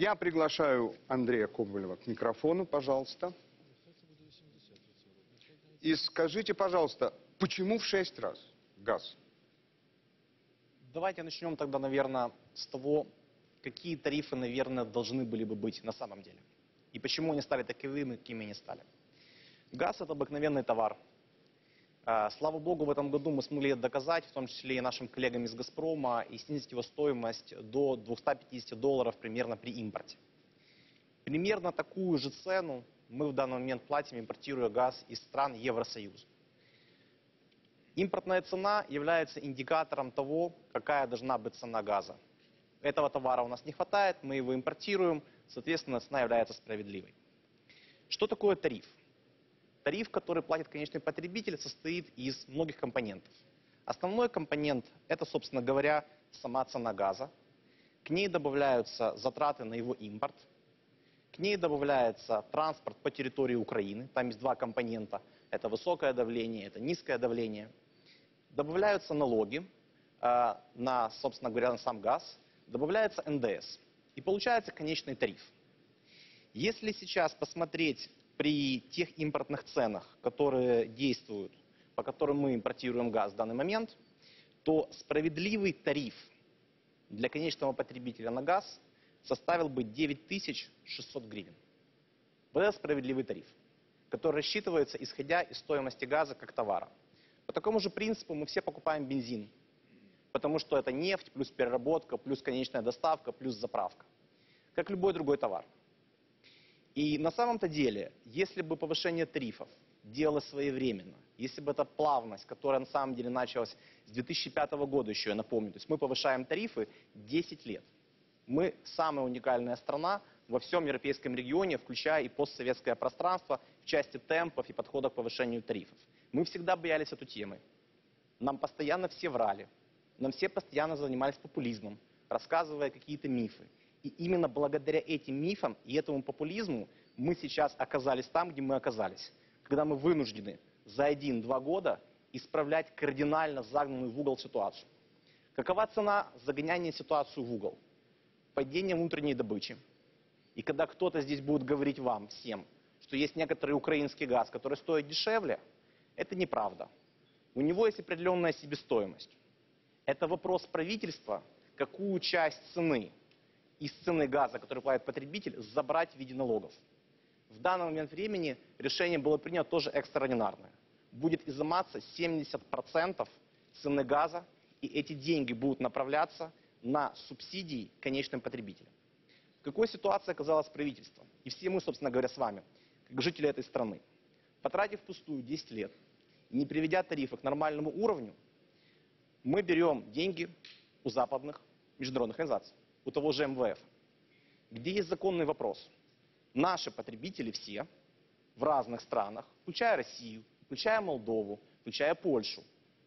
Я приглашаю Андрея Коболева к микрофону, пожалуйста. И скажите, пожалуйста, почему в шесть раз газ? Давайте начнем тогда, наверное, с того, какие тарифы, наверное, должны были бы быть на самом деле. И почему они стали таковыми, какими они стали. Газ – это обыкновенный товар. А, Слава богу, в этом году мы смогли доказать, в том числе и нашим коллегам из «Газпрома», и снизить его стоимость до 250 долларов примерно при импорте. Примерно такую же цену мы в данный момент платим, импортируя газ из стран Евросоюза. Импортная цена является индикатором того, какая должна быть цена газа. Этого товара у нас не хватает, мы его импортируем, соответственно, цена является справедливой. Что такое тариф? Тариф, который платит конечный потребитель, состоит из многих компонентов. Основной компонент – это, собственно говоря, сама цена газа. К ней добавляются затраты на его импорт. К ней добавляется транспорт по территории Украины. Там есть два компонента. Это высокое давление, это низкое давление. Добавляются налоги э, на, собственно говоря, на сам газ. Добавляется НДС. И получается конечный тариф. Если сейчас посмотреть при тех импортных ценах, которые действуют, по которым мы импортируем газ в данный момент, то справедливый тариф для конечного потребителя на газ составил бы 9600 гривен. Вот это справедливый тариф, который рассчитывается исходя из стоимости газа как товара. По такому же принципу мы все покупаем бензин, потому что это нефть, плюс переработка, плюс конечная доставка, плюс заправка. Как любой другой товар. И на самом-то деле, если бы повышение тарифов делалось своевременно, если бы эта плавность, которая на самом деле началась с 2005 года еще, я напомню, то есть мы повышаем тарифы 10 лет. Мы самая уникальная страна во всем европейском регионе, включая и постсоветское пространство в части темпов и подхода к повышению тарифов. Мы всегда боялись эту тему. Нам постоянно все врали. Нам все постоянно занимались популизмом, рассказывая какие-то мифы. И именно благодаря этим мифам и этому популизму мы сейчас оказались там, где мы оказались. Когда мы вынуждены за один-два года исправлять кардинально загнанную в угол ситуацию. Какова цена загоняния ситуацию в угол? Падение внутренней добычи. И когда кто-то здесь будет говорить вам всем, что есть некоторый украинский газ, который стоит дешевле, это неправда. У него есть определенная себестоимость. Это вопрос правительства, какую часть цены из цены газа, который платит потребитель, забрать в виде налогов. В данный момент времени решение было принято тоже экстраординарное. Будет изыматься 70% цены газа, и эти деньги будут направляться на субсидии конечным потребителям. В какой ситуации оказалось правительство? И все мы, собственно говоря, с вами, как жители этой страны. Потратив пустую 10 лет, не приведя тарифы к нормальному уровню, мы берем деньги у западных международных организаций у того же МВФ, где есть законный вопрос. Наши потребители все в разных странах, включая Россию, включая Молдову, включая Польшу,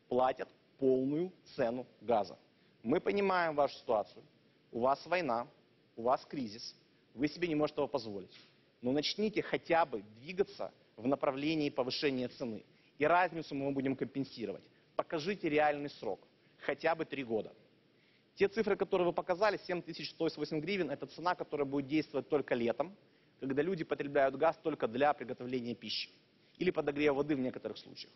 платят полную цену газа. Мы понимаем вашу ситуацию. У вас война, у вас кризис, вы себе не можете этого позволить. Но начните хотя бы двигаться в направлении повышения цены. И разницу мы будем компенсировать. Покажите реальный срок, хотя бы три года. Те цифры, которые вы показали, 7108 гривен, это цена, которая будет действовать только летом, когда люди потребляют газ только для приготовления пищи или подогрева воды в некоторых случаях.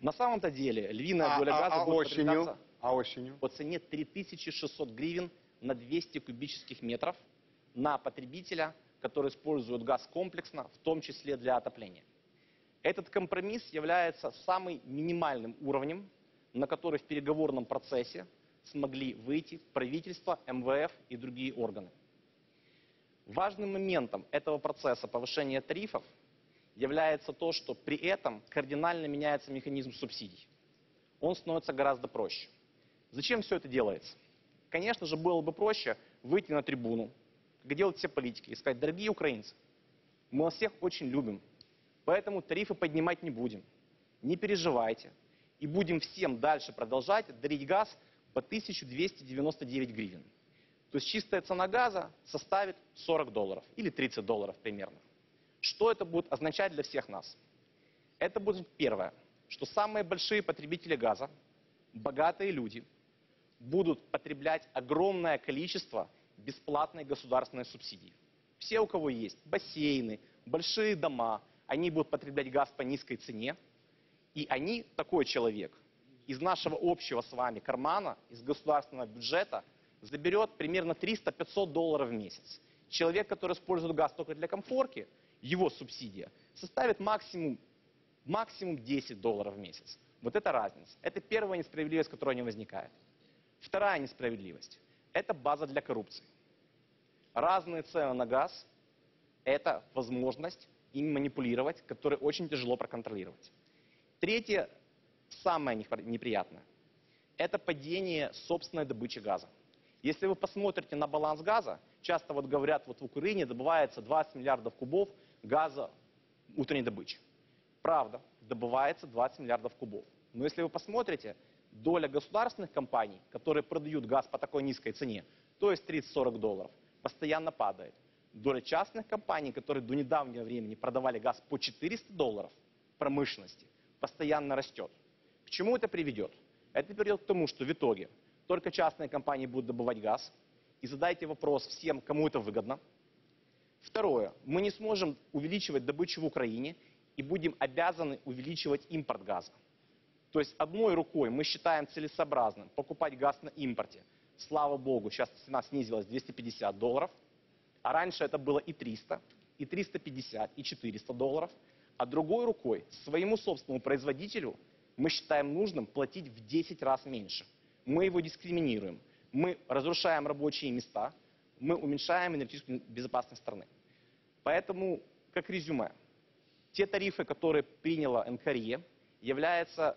На самом-то деле львиная А- доля а- газа а будет осенью? А осенью? по цене 3600 гривен на 200 кубических метров на потребителя, который использует газ комплексно, в том числе для отопления. Этот компромисс является самым минимальным уровнем, на который в переговорном процессе смогли выйти правительство, МВФ и другие органы. Важным моментом этого процесса повышения тарифов является то, что при этом кардинально меняется механизм субсидий. Он становится гораздо проще. Зачем все это делается? Конечно же, было бы проще выйти на трибуну, как делают все политики, и сказать, дорогие украинцы, мы вас всех очень любим, поэтому тарифы поднимать не будем. Не переживайте. И будем всем дальше продолжать дарить газ по 1299 гривен. То есть чистая цена газа составит 40 долларов или 30 долларов примерно. Что это будет означать для всех нас? Это будет первое, что самые большие потребители газа, богатые люди, будут потреблять огромное количество бесплатной государственной субсидии. Все, у кого есть бассейны, большие дома, они будут потреблять газ по низкой цене, и они, такой человек, из нашего общего с вами кармана, из государственного бюджета, заберет примерно 300-500 долларов в месяц. Человек, который использует газ только для комфорки, его субсидия составит максимум, максимум 10 долларов в месяц. Вот это разница. Это первая несправедливость, которая не возникает. Вторая несправедливость – это база для коррупции. Разные цены на газ – это возможность им манипулировать, которую очень тяжело проконтролировать. Третье, самое непри- неприятное – это падение собственной добычи газа. Если вы посмотрите на баланс газа, часто вот говорят, вот в Украине добывается 20 миллиардов кубов газа утренней добычи. Правда, добывается 20 миллиардов кубов. Но если вы посмотрите, доля государственных компаний, которые продают газ по такой низкой цене, то есть 30-40 долларов, постоянно падает. Доля частных компаний, которые до недавнего времени продавали газ по 400 долларов промышленности, постоянно растет. Чему это приведет? Это приведет к тому, что в итоге только частные компании будут добывать газ. И задайте вопрос всем, кому это выгодно. Второе. Мы не сможем увеличивать добычу в Украине и будем обязаны увеличивать импорт газа. То есть одной рукой мы считаем целесообразным покупать газ на импорте. Слава богу, сейчас цена снизилась 250 долларов. А раньше это было и 300, и 350, и 400 долларов. А другой рукой своему собственному производителю мы считаем нужным платить в 10 раз меньше. Мы его дискриминируем. Мы разрушаем рабочие места, мы уменьшаем энергетическую безопасность страны. Поэтому, как резюме, те тарифы, которые приняла НКРЕ, являются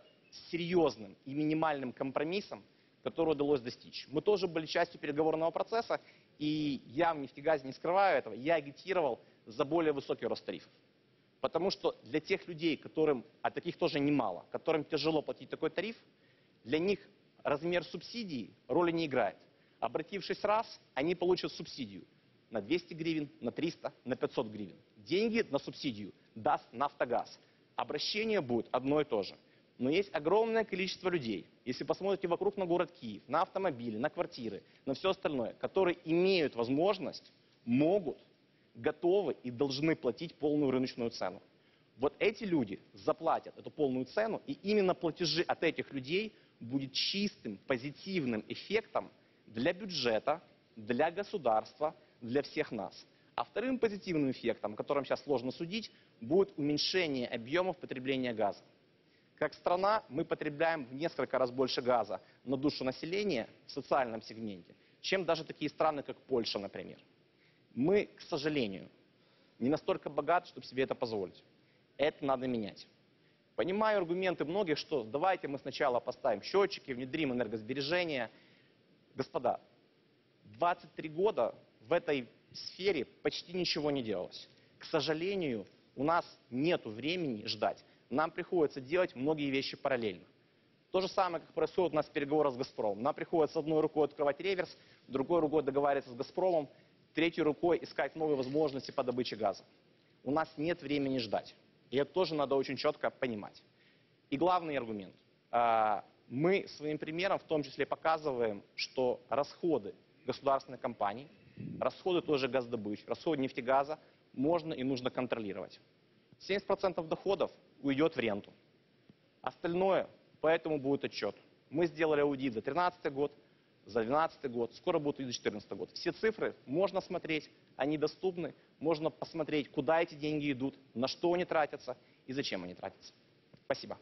серьезным и минимальным компромиссом, который удалось достичь. Мы тоже были частью переговорного процесса, и я в нефтегазе не скрываю этого, я агитировал за более высокий рост тарифов. Потому что для тех людей, которым, а таких тоже немало, которым тяжело платить такой тариф, для них размер субсидии роли не играет. Обратившись раз, они получат субсидию на 200 гривен, на 300, на 500 гривен. Деньги на субсидию даст «Нафтогаз». Обращение будет одно и то же. Но есть огромное количество людей, если посмотрите вокруг на город Киев, на автомобили, на квартиры, на все остальное, которые имеют возможность, могут, готовы и должны платить полную рыночную цену. Вот эти люди заплатят эту полную цену, и именно платежи от этих людей будет чистым, позитивным эффектом для бюджета, для государства, для всех нас. А вторым позитивным эффектом, о котором сейчас сложно судить, будет уменьшение объемов потребления газа. Как страна мы потребляем в несколько раз больше газа на душу населения в социальном сегменте, чем даже такие страны, как Польша, например. Мы, к сожалению, не настолько богаты, чтобы себе это позволить. Это надо менять. Понимаю аргументы многих, что давайте мы сначала поставим счетчики, внедрим энергосбережение. Господа, 23 года в этой сфере почти ничего не делалось. К сожалению, у нас нет времени ждать. Нам приходится делать многие вещи параллельно. То же самое, как происходит у нас в переговорах с «Газпромом». Нам приходится одной рукой открывать реверс, другой рукой договариваться с «Газпромом», третьей рукой искать новые возможности по добыче газа. У нас нет времени ждать. И это тоже надо очень четко понимать. И главный аргумент. А, Мы своим примером в том числе показываем, что расходы государственной компании, расходы тоже газдобыч, расходы нефтегаза можно и нужно контролировать. 70% доходов уйдет в ренту. Остальное, поэтому будет отчет. Мы сделали аудит за 2013 год, за 2012 год, скоро будет и за 2014 год. Все цифры можно смотреть, они доступны, можно посмотреть, куда эти деньги идут, на что они тратятся и зачем они тратятся. Спасибо.